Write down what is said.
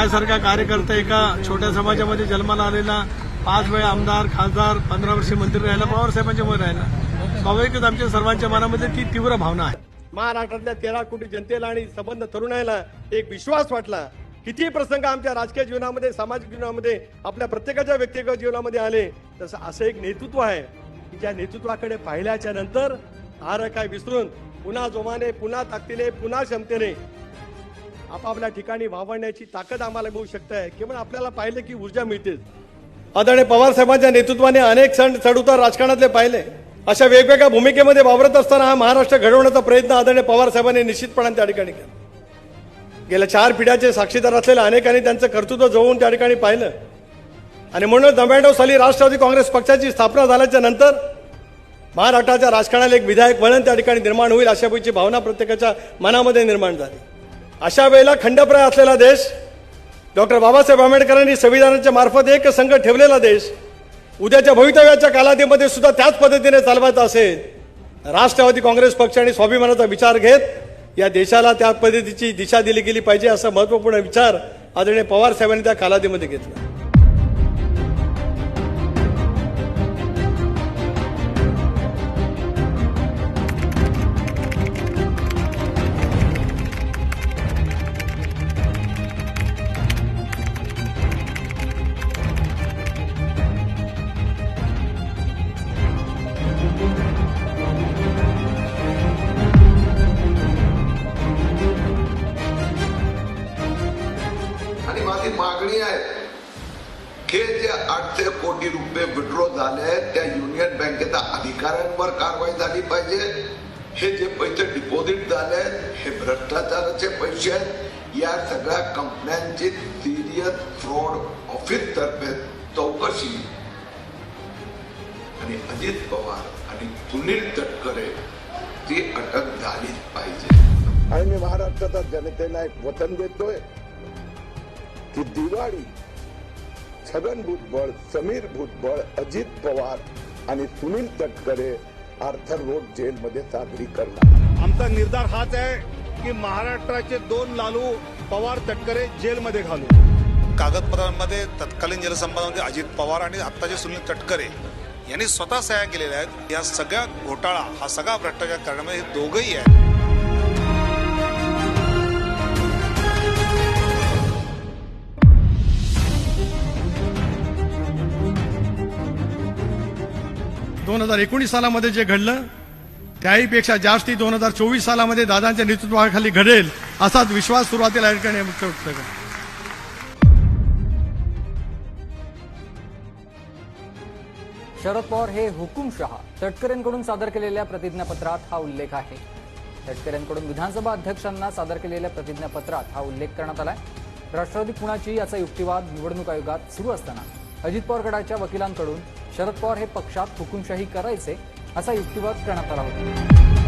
माझ्यासारखा कार्यकर्ता एका छोट्या समाजामध्ये जन्माला आलेला पाच वेळा आमदार खासदार पंधरा वर्षे मंत्री राहिला पवार साहेबांच्या मध्ये राहिला. स्वाभाविकच आमच्या सर्वांच्या मनामध्ये ती तीव्र भावना आहे. महाराष्ट्रातल्या तेरा कोटी जनतेला आणि संबंध तरुणाईला एक विश्वास वाटला. किती प्रसंग आमच्या राजकीय जीवनामध्ये सामाजिक जीवनामध्ये आपल्या प्रत्येकाच्या व्यक्तिगत जीवनामध्ये आले तसं असं एक नेतृत्व आहे की ज्या नेतृत्वाकडे पाहिल्याच्या नंतर हार काय विसरून पुन्हा जोमाने पुन्हा ताकदीने पुन्हा क्षमतेने आपापल्या ठिकाणी वावरण्याची ताकद आम्हाला मिळू शकते. केवळ आपल्याला पाहिले की ऊर्जा मिळते. आदरणीय पवार साहेबांच्या नेतृत्वाने अनेक सण चढउतार राजकारणातले पाहिले. अशा वेगवेगळ्या भूमिकेमध्ये वावरत असताना हा महाराष्ट्र घडवण्याचा प्रयत्न आदरणीय पवार साहेबांनी निश्चितपणाने त्या ठिकाणी केला. गेल्या चार पिढ्याचे साक्षीदार असलेल्या अनेकांनी त्यांचं कर्तृत्व जवळून त्या ठिकाणी पाहिलं. आणि म्हणून नव्याण्णव साली राष्ट्रवादी काँग्रेस पक्षाची स्थापना झाल्याच्यानंतर महाराष्ट्राच्या राजकारणाला एक विधायक वळण त्या ठिकाणी निर्माण होईल अशा पैकी भावना प्रत्येकाच्या मनामध्ये निर्माण झाली. अशा वेळेला खंडप्राय असलेला देश डॉक्टर बाबासाहेब आंबेडकरांनी संविधानाच्या मार्फत एक संघ ठेवलेला देश उद्याच्या भवितव्याच्या कालावधीमध्ये सुद्धा त्याच पद्धतीने चालवायचा असेल राष्ट्रवादी काँग्रेस पक्ष आणि स्वाभिमानाचा विचार घेत या देशाला त्या पद्धतीची दिशा दिली गेली पाहिजे असा महत्त्वपूर्ण विचार आदरणीय पवार साहेबांनी त्या कालावधीमध्ये घेतला. हे जे आठशे कोटी रुपये विड्रॉ झाले आहेत. त्या युनियन बँकेच्या अधिकाऱ्यांवर कारवाई झाली पाहिजे. हे जे पैसे डिपॉझिट झाले आहेत हे भ्रष्टाचाराचे पैसे आहेत. या सगळ्या कंपन्यांची सिरियस फ्रॉड ऑफिस तर्फे चौकशी. आणि अजित पवार आणि सुनील तटकरे ती अटक झालीच पाहिजे. आणि मी महाराष्ट्राच्या जनतेला एक वचन देतोय की दिवाळी छगन भुजबळ समीर भुजबळ अजित पवार आणि सुनील तटकरे आर्थर रोड जेलमध्ये साजरी करणार. आमचा निर्धार हाच आहे की महाराष्ट्राचे दोन लालू पवार तटकरे जेलमध्ये घालू. कागदपत्रांमध्ये तत्कालीन जलसंपदामध्ये अजित पवार आणि आत्ताचे सुनील तटकरे यांनी स्वतः सह्या केलेल्या आहेत. या सगळ्या घोटाळा हा सगळा भ्रष्टाचार करण्यामध्ये हे दोघंही आहेत. दोन हजार एकोणीस सालामध्ये जे घडलं त्याहीपेक्षा जास्ती दोन हजार चोवीस सालामध्ये दादांच्या नेतृत्वाखाली घडेल असाच विश्वास सुरुवातीला या ठिकाणी व्यक्त करतो शरद पवार हे हुकुमशहा. तटकरेंकडून सादर केलेल्या प्रतिज्ञापत्रात हा उल्लेख आहे. तटकरेंकडून विधानसभा अध्यक्षांना सादर केलेल्या प्रतिज्ञापत्रात हा उल्लेख करण्यात आलाय. राष्ट्रवादी कुणाची याचा युक्तिवाद निवडणूक आयोगात सुरू असताना अजित पवार गटाच्या वकिलांकडून शरद पवार हे पक्षात हुकुमशाही करायचे असा युक्तिवाद करण्यात आला होता.